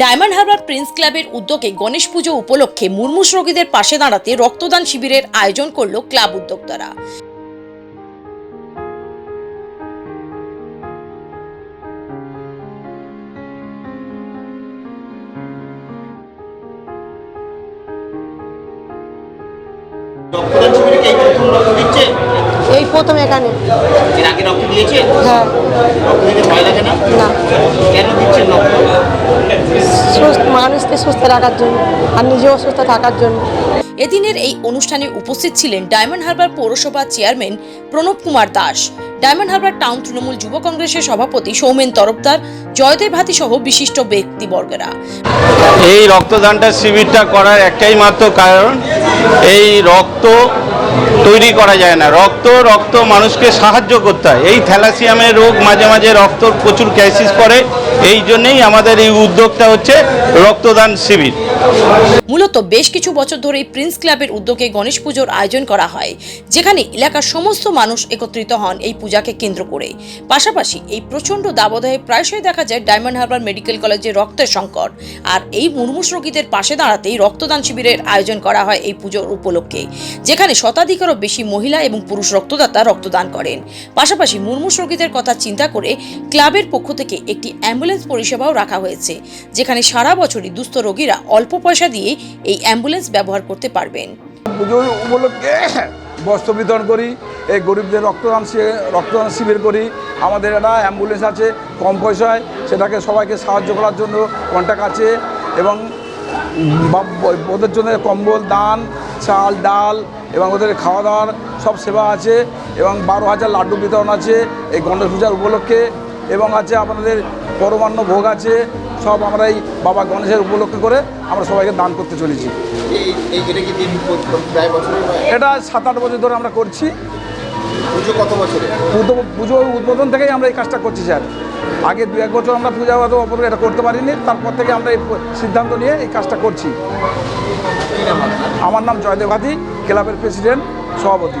Diamond Harbour Prince ক্লাবের উদ্যোগে গণেশ পুজো উপলক্ষে মুর্মুষ রোগীদের পাশে দাঁড়াতে রক্তদান শিবিরের আয়োজন করল ক্লাব উদ্যোক্তারা। রক্তদান শিবিরে কি প্রথম রক্ত দিচ্ছে? এই প্রথম এখানে। এর আগে রক্ত দিয়েছে? হ্যাঁ। রক্ত দিতে ভয় লাগে না? না। কেন দিচ্ছেন রক্ত? সুস্থ মানুষকে সুস্থ রাখার জন্য আর নিজেও সুস্থ থাকার জন্য। এদিনের এই অনুষ্ঠানে উপস্থিত ছিলেন ডায়মন্ড হারবার পৌরসভা chairman Pranab Kumar Das. Diamond Harbour town Trinamool যুব কংগ্রেসের সভাপতি সৌমেন তরফদার, জয়দেব হাতি সহ বিশিষ্ট ব্যক্তিবর্গেরা। এই রক্তদানটা শিবিরটা করার একটাই মাত্র কারণ, এই রক্ত তৈরি করা যায় না। রক্ত রক্ত মানুষকে সাহায্য করতে হয়। এই থ্যালাসিয়ামের রোগ মাঝে মাঝে রক্ত প্রচুর ক্রাইসিস করে, এই জন্যেই আমাদের এই উদ্যোগটা হচ্ছে রক্তদান শিবির। মূলত বেশ কিছু বছর ধরেই প্রিন্স ক্লাবের উদ্যোগে গণেশ পুজোর আয়োজন করা হয়, যেখানে এলাকার সমস্ত মানুষ একত্রিত হন এই পূজাকে কেন্দ্র করে। পাশাপাশি এই প্রচণ্ড দাবদাহে প্রায়শই দেখা যায় ডায়মন্ড হারবার মেডিকেল কলেজে রক্তের সংকট, আর এই মুর্মুষ রোগীদের পাশে দাঁড়াতেই রক্তদান শিবিরের আয়োজন করা হয় এই পুজোর উপলক্ষে, যেখানে শতাধিকেরও বেশি মহিলা এবং পুরুষ রক্তদাতা রক্তদান করেন। পাশাপাশি মুর্মুষ রোগীদের কথা চিন্তা করে ক্লাবের পক্ষ থেকে একটি অ্যাম্বুলেন্স পরিষেবাও রাখা হয়েছে, যেখানে সারা বছরই দুস্থ রোগীরা অল্প পয়সা দিয়ে এই অ্যাম্বুলেন্স ব্যবহার করতে পারবেন। পুজোর উপলক্ষে বস্ত্র বিতরণ করি, এই গরিবদের রক্তদান রক্তদান শিবির করি। আমাদের একটা অ্যাম্বুলেন্স আছে, কম পয়সায়। সেটাকে সবাইকে সাহায্য করার জন্য কন্ট্যাক্ট আছে এবং ওদের জন্য কম্বল, দান, চাল, ডাল এবং ওদের খাওয়া দাওয়ার সব সেবা আছে এবং বারো হাজার লাড্ডু বিতরণ আছে এই গণেশ পূজার উপলক্ষে এবং আছে আপনাদের পরমান্ন ভোগ আছে সব আমরা এই বাবা গণেশের উপলক্ষে করে আমরা সবাইকে দান করতে চলেছি। এটা সাত আট বছর ধরে আমরা করছি। পুজো কত বছরে পুজো পুজো উদ্বোধন থেকেই আমরা এই কাজটা করছি স্যার। আগে দু এক বছর আমরা পূজা অত অপর এটা করতে পারিনি তারপর থেকে আমরা এই সিদ্ধান্ত নিয়ে এই কাজটা করছি। আমার নাম জয়দেব হাতি ক্লাবের প্রেসিডেন্ট সভাপতি।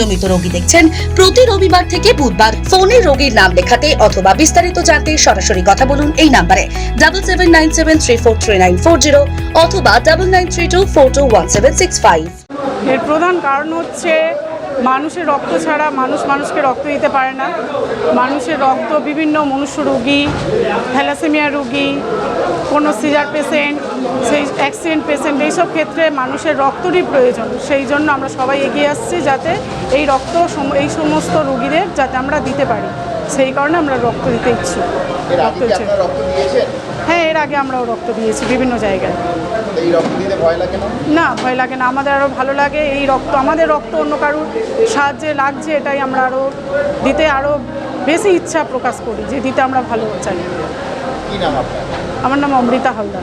নিয়মিত রোগী দেখছেন প্রতি রবিবার থেকে বুধবার ফোনে রোগীর নাম লেখাতে অথবা বিস্তারিত জানতে সরাসরি কথা বলুন এই নাম্বারে। Double seven nine seven three four three nine four zero অথবা double nine three two four two one seven six five এর প্রধান কারণ হচ্ছে মানুষের রক্ত ছাড়া মানুষ মানুষকে রক্ত দিতে পারে না। মানুষের রক্ত বিভিন্ন মনুষ্য রোগী, থ্যালাসেমিয়া রোগী, কোনো সিজার পেশেন্ট সেই অ্যাক্সিডেন্ট পেশেন্ট এইসব ক্ষেত্রে মানুষের রক্তরই প্রয়োজন। সেই জন্য আমরা সবাই এগিয়ে আসছি যাতে এই রক্ত এই সমস্ত রুগীদের যাতে আমরা দিতে পারি। সেই কারণে আমরা রক্ত দিতে ইচ্ছুক। রক্ত ইচ্ছে- রক্ত হ্যাঁ এর আগে আমরাও রক্ত দিয়েছি বিভিন্ন জায়গায়। না? ভয় লাগে না। আমাদের আরও ভালো লাগে এই রক্ত। আমাদের রক্ত অন্য কারুর সাহায্যে লাগছে এটাই আমরা আরও দিতে আরও বেশি ইচ্ছা প্রকাশ করি যে দিতে আমরা ভালো চাই। আমার নাম Amrita Haldar.